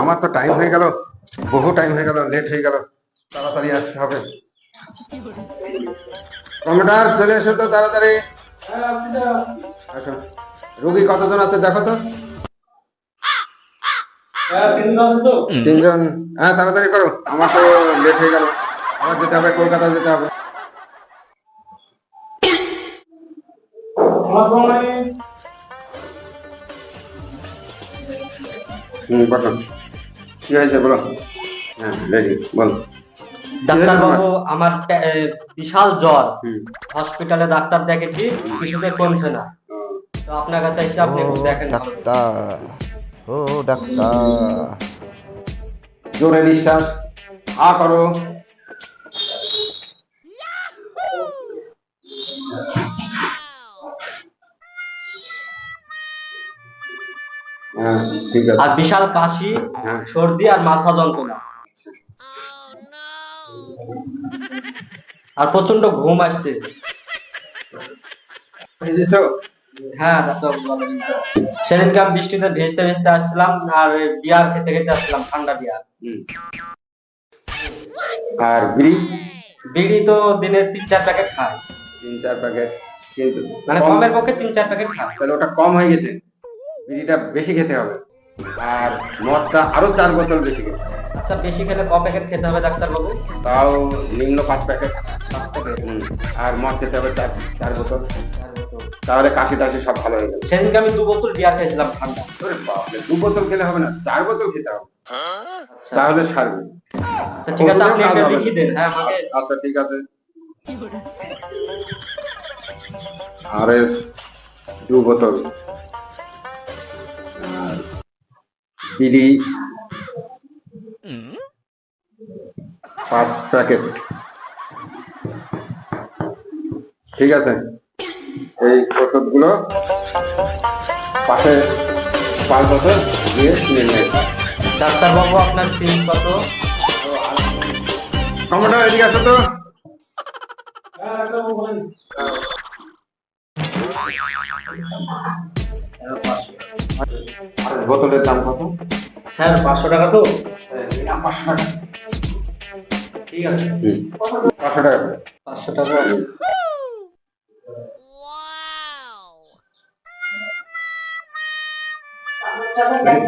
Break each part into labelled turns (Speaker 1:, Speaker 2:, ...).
Speaker 1: আমার তো টাইম হয়ে গেল। বহু টাইম হয়ে গেল লেট হয়ে গেল। তাড়াতাড়ি আসতে হবে। কম্পিউটার চলে এসো তো তাড়াতাড়ি। আসো। রুগী কতজন আছে দেখো তো। তিনজন হ্যাঁ তাড়াতাড়ি করো। আমার তো লেট হয়ে গেল। আমার যেতে হবে কলকাতা যেতে হবে। হুম বলো কি হয়েছে বলো? হ্যাঁ রেডি বলো।
Speaker 2: ডাক্তারবাবু আমার বিশাল জ্বর। হসপিটালে ডাক্তার দেখেছি কিছুতে কমছে না। তো আপনার কাছে এসে আপনি দেখেন।
Speaker 3: ডাক্তার ও ডাক্তার।
Speaker 1: জোরে নিঃশ্বাস আ করো।
Speaker 2: আর বিশাল কাশি
Speaker 1: হ্যাঁ।
Speaker 2: সর্দি আর মাথা যন্ত্রণা। আর প্রচণ্ড ঘুম আসছে। হ্যাঁ সেদিনকে আমি বৃষ্টিতে ভেজতে ভেজতে আসছিলাম আর বিয়ার খেতে খেতে আসছিলাম ঠান্ডা বিয়ার
Speaker 1: আর বিড়ি?
Speaker 2: বিড়ি তো দিনে তিন চার প্যাকেট খায়।
Speaker 1: তিন চার প্যাকেট কিন্তু
Speaker 2: মানে
Speaker 1: কম-
Speaker 2: কমের পক্ষে তিন চার প্যাকেট খায়।
Speaker 1: তাহলে ওটা কম হয়ে গেছে। বিড়িটা বেশি খেতে হবে। আর মদটা আরও চার বোতল বেশি খেতে হবে।
Speaker 2: আচ্ছা বেশি খেলে ক প্যাকেট খেতে হবে ডাক্তারবাবু
Speaker 1: তাও নিম্ন পাঁচ প্যাকেট
Speaker 2: পাঁচ প্যাকেট
Speaker 1: আর মদ খেতে হবে চার চার বোতল। তাহলে কাশি টাশি সব ভালো হয়ে যাবে।
Speaker 2: সেদিনকে আমি দু বোতল বিয়ার খেয়েছিলাম ঠান্ডা।
Speaker 1: বাপরে, দু বোতল খেলে হবে না চার বোতল খেতে হবে।
Speaker 2: আচ্ছা।
Speaker 1: তাহলে সারবে।
Speaker 2: আচ্ছা, ঠিক আছে আপনি একটা লিখে দেন হ্যাঁ আমাকে
Speaker 1: আচ্ছা ঠিক আছে। আর এস দু বোতল। বিড়ি পাঁচ প্যাকেট। ঠিক আছে। এই ওষুধগুলো পাশে পাঁচ বছর দিয়ে নিয়ে আসবে।
Speaker 2: ডাক্তারবাবু আপনার ফিস কত?
Speaker 1: টমেটো এদিকে আসো তো। আর বোতলের দাম কত?
Speaker 2: স্যার পাঁচশো টাকা তো।
Speaker 1: পাঁচশো টাকা।
Speaker 2: ঠিক আছে।
Speaker 1: পাঁচশো টাকা
Speaker 2: পাঁচশো টাকা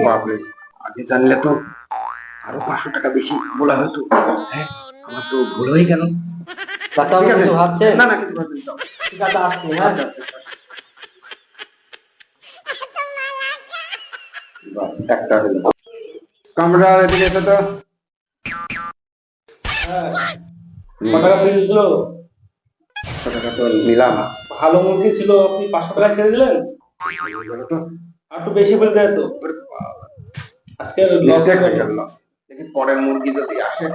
Speaker 1: বাপরে আগে জানলে তো আরও পাঁচশো টাকা বেশি বলা হতো। হ্যাঁ, আমার তো ভুল হয়ে গেল। না না কিছু
Speaker 2: ঠিক আছে আসছি হ্যাঁ
Speaker 1: আচ্ছা আচ্ছা বাস, একটা হলো। কম্পিউটার এদিকে এসো তো।
Speaker 2: টাকা
Speaker 1: টাকা তো নিলাম।
Speaker 2: ভালো মুরগি ছিল আপনি পাঁচশো টাকা ছেড়ে দিলেন? আর একটু বেশি বলে দেয় তো। আজকে
Speaker 1: মিস্টেক
Speaker 2: হয়ে
Speaker 1: হয়ে
Speaker 2: গেল।
Speaker 1: গেল দেখি পরের মুরগি যদি আসে।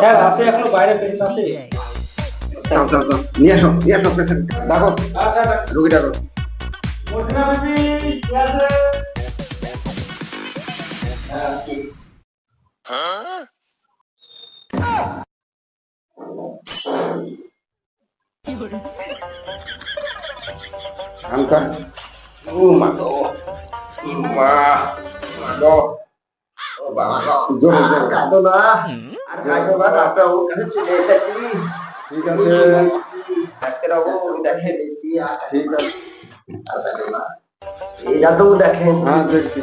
Speaker 2: স্যার আছে এখনও বাইরে পেশ আছে।
Speaker 1: চাও চাও চাও নিয়ে আসো নিয়ে আসো পেশেন্ট ডাকো।
Speaker 2: হ্যাঁ।
Speaker 1: রুগী। ডাকো
Speaker 2: বেবি
Speaker 1: মা গো ও মা মা গো ও বাবা গো জোরে জোরে
Speaker 2: কাঁদো না আর কাঁদো না ডাক্তারবাবুর কাছে চলে এসেছি
Speaker 1: ঠিক আছে
Speaker 2: ডাক্তারবাবু দেখে দেখছি
Speaker 1: ঠিক আছে
Speaker 2: এটা তো দেখেন
Speaker 1: হ্যাঁ দেখছি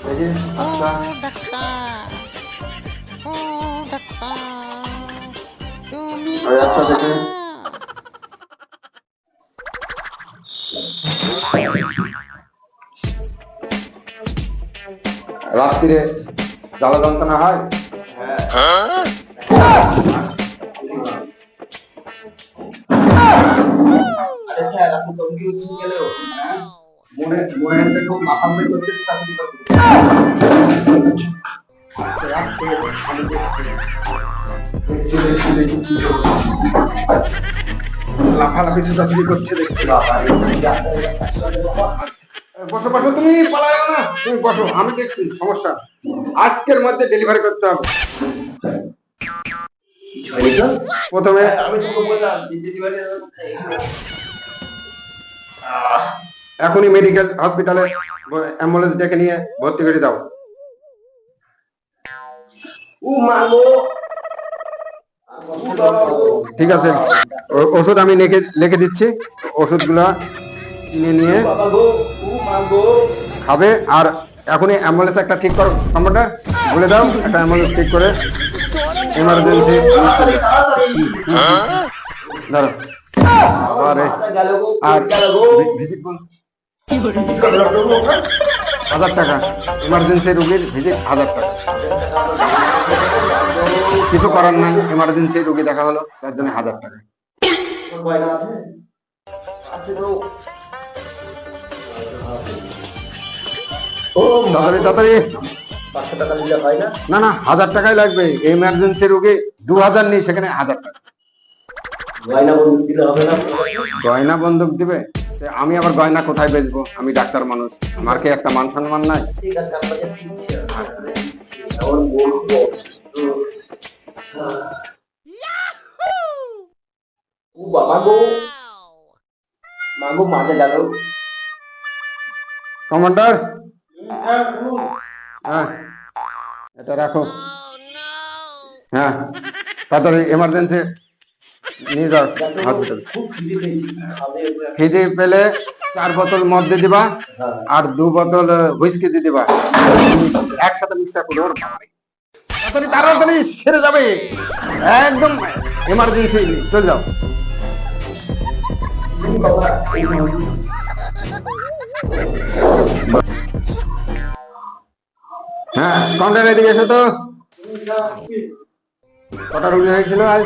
Speaker 1: দেখি
Speaker 4: ও
Speaker 1: আচ্ছা ওই একটা দেখি রাত্রিরে জ্বালা যন্ত্রণা হয়?
Speaker 2: আরে স্যার আপনি তো কি উঠছেন কেন
Speaker 1: মনে মনে হচ্ছে খুব মাথা করতে চাকরি করতে। লাফালাফি ছোটাছুটি করছে দেখছি বসো বসো তুমি পালাও না তুমি বসো আমি দেখছি সমস্যা। আজকের মধ্যে ডেলিভারি করতে হবে। প্রথমে
Speaker 2: আমি বললাম ডেলিভারি
Speaker 1: এখনই মেডিকেল হসপিটালে অ্যাম্বুলেন্স ডেকে নিয়ে ভর্তি করে দাও। ঠিক আছে। ওষুধ আমি লিখে দিচ্ছি। ওষুধগুলো কিনে নিয়ে খাবে। আর এখনই অ্যাম্বুলেন্স একটা ঠিক করো। কম্পাউন্ডার বলে দাও একটা অ্যাম্বুলেন্স ঠিক করে। এমার্জেন্সি ধরো আরে আর ভিজিট হাজার টাকা। এমার্জেন্সি রুগীর ভিজিট হাজার টাকা। কিছু করার নাই এমার্জেন্সি রুগী দেখা হলো তার জন্য হাজার টাকা। তাড়াতাড়ি তাড়াতাড়ি। না না হাজার টাকাই লাগবে। এমার্জেন্সি রুগী দু হাজার নেই সেখানে হাজার টাকা। গয়না বন্দুক দিবে? আমি আবার গয়না কোথায় বেচবো? আমি ডাক্তার মানুষ। আমার কি একটা মান সম্মান নাই?
Speaker 3: ঠিক আছে আপনাকে দিচ্ছি আমার বন্ধু ও বাবা গো। মাগো মাঝে গেল।
Speaker 1: কমান্ডার? হ্যাঁ এটা রাখো। হ্যাঁ তাড়াতাড়ি এমার্জেন্সি যাও হসপিটাল
Speaker 3: খিদে
Speaker 1: পেলে চার বোতল মদ দিয়ে দিবা
Speaker 3: হ্যাঁ।
Speaker 1: আর দু বোতল হুইস্কি দিয়ে দিবা। একসাথে মিক্সার করে ওর তাড়াতাড়ি তাড়াতাড়ি সেরে যাবে। একদম এমার্জেন্সি চলে যাও। হ্যাঁ কাউন্টার এদিকে এসো তো। কটা রুগী হয়েছিল আজ?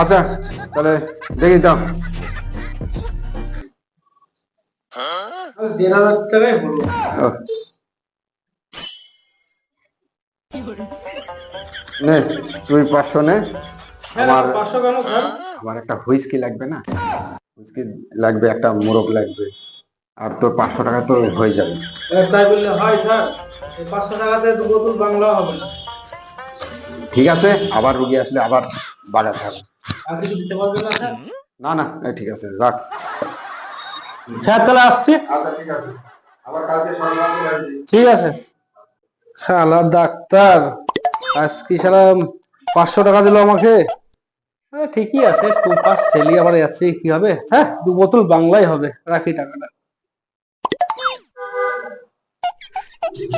Speaker 1: আচ্ছা তাহলে দেখি তুই পাঁচশো নে। আমার আমার একটা হুইস্কি লাগবে না? হুইস্কি লাগবে, একটা মোরগ লাগবে। আর তোর পাঁচশো টাকা তো হয়ে যাবে।
Speaker 3: তাই বললে হয়, স্যার। পাঁচশো টাকাতে দু বোতল বাংলা হবে না।
Speaker 1: ঠিক আছে আবার রুগী আসলে আবার বাজার থাকবে
Speaker 3: না
Speaker 1: না না ঠিক আছে রাখ।
Speaker 3: স্যার তাহলে আসছি।
Speaker 1: আচ্ছা ঠিক আছে। আবার কালকে সকালে
Speaker 3: ঠিক আছে। শালা ডাক্তার আজ কি শালা পাঁচশো টাকা দিল আমাকে। হ্যাঁ ঠিকই আছে টু পাস সেলি আবার যাচ্ছে কি হবে? হ্যাঁ দু বোতল বাংলাই হবে রাখি টাকাটা।